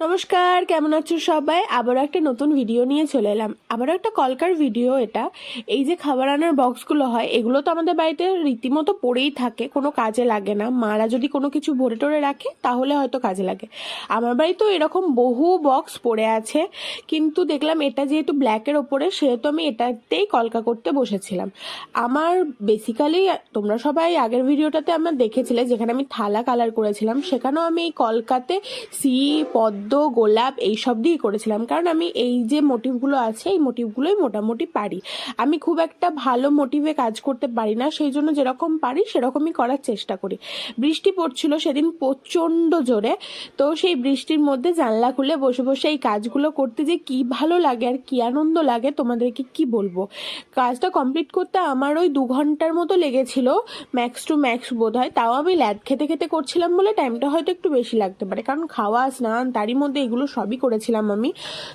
নমস্কার, কেমন আছো সবাই? আবারও একটা নতুন ভিডিও নিয়ে চলে এলাম। আবারও একটা কলকার ভিডিও এটা। এই যে খাবার আনার বক্সগুলো হয়, এগুলো তো আমাদের বাড়িতে রীতিমতো পড়েই থাকে, কোনো কাজে লাগে না। মারা যদি কোনো কিছু ভরে টরে রাখে, তাহলে হয়তো কাজে লাগে। আমার বাড়িতেও এরকম বহু বক্স পড়ে আছে, কিন্তু দেখলাম এটা যেহেতু ব্ল্যাকের ওপরে, সেহেতু আমি এটাতেই কলকা করতে বসেছিলাম। আমার বেসিক্যালি তোমরা সবাই আগের ভিডিওটাতে আমরা দেখেছিলে, যেখানে আমি থালা কালার করেছিলাম, সেখানেও আমি এই কলকাতে সি পদ্ম গোলাপ এইসব দিয়েই করেছিলাম। কারণ আমি এই যে মোটিভগুলো আছে, এই মোটিভগুলোই মোটামুটি পারি। আমি খুব একটা ভালো মোটিভে কাজ করতে পারি না, সেই জন্য যেরকম পারি সেরকমই করার চেষ্টা করি। বৃষ্টি পড়ছিল সেদিন প্রচণ্ড জোরে, তো সেই বৃষ্টির মধ্যে জানলা খুলে বসে বসে এই কাজগুলো করতে যে কি ভালো লাগে আর কি আনন্দ লাগে, তোমাদেরকে কি বলব? কাজটা কমপ্লিট করতে আমার ওই দু ঘণ্টার মতো লেগেছিল, ম্যাক্স টু ম্যাক্স বোধ হয় তাও আমি ল্যাদ খেতে খেতে করছিলাম বলে টাইমটা হয়তো একটু বেশি লাগতে পারে। কারণ খাওয়া, স্নান, তারই মধ্যে এগুলো সবই করেছিলাম আমি।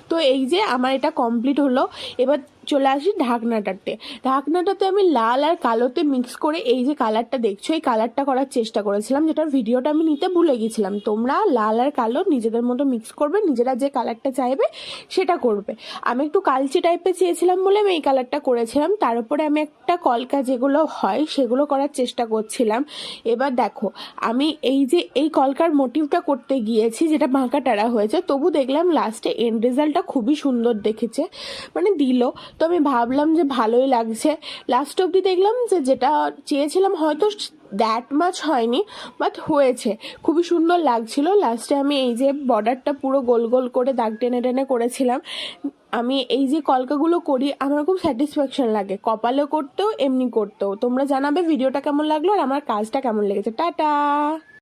তো এই যে আমার এটা কমপ্লিট হলো। এবার চলে আসি ঢাকনাটাতে। ঢাকনাটাতে আমি লাল আর কালোতে মিক্স করে এই যে কালারটা দেখছ, এই কালারটা করার চেষ্টা করেছিলাম, যেটার ভিডিওটা আমি নিতে ভুলে গেছিলাম। তোমরা লাল আর কালো নিজেদের মতো মিক্স করবে, নিজেরা যে কালারটা চাইবে সেটা করবে। আমি একটু কালচে টাইপের চেয়েছিলাম বলে আমি এই কালারটা করেছিলাম, তার উপরে আমি একটা কলকা যেগুলো হয় সেগুলো করার চেষ্টা করছিলাম। এবার দেখো, আমি এই যে এই কলকার মোটিভটা করতে গিয়েছি, যেটা বাঁকা টারা হয়েছে, তবু দেখলাম লাস্টে এন্ড রেজাল্টটা খুবই সুন্দর দেখেছে। মানে দিল। তো আমি ভাবলাম যে ভালোই লাগছে। লাস্ট অবধি দেখলাম যে যেটা চেয়েছিলাম হয়তো দ্যাট মাছ হয়নি বাট হয়েছে। খুবই সুন্দর লাগছিল। লাস্টে আমি এই যে বর্ডারটা পুরো গোল গোল করে দাগ টেনে টেনে করেছিলাম। আমি এই যে কলকাগুলো করি, আমার খুব স্যাটিসফ্যাকশন লাগে। কপালে করতেও, এমনি করতেও। তোমরা জানাবে ভিডিওটা কেমন লাগল আর আমার কাজটা কেমন লেগেছে। টাটা!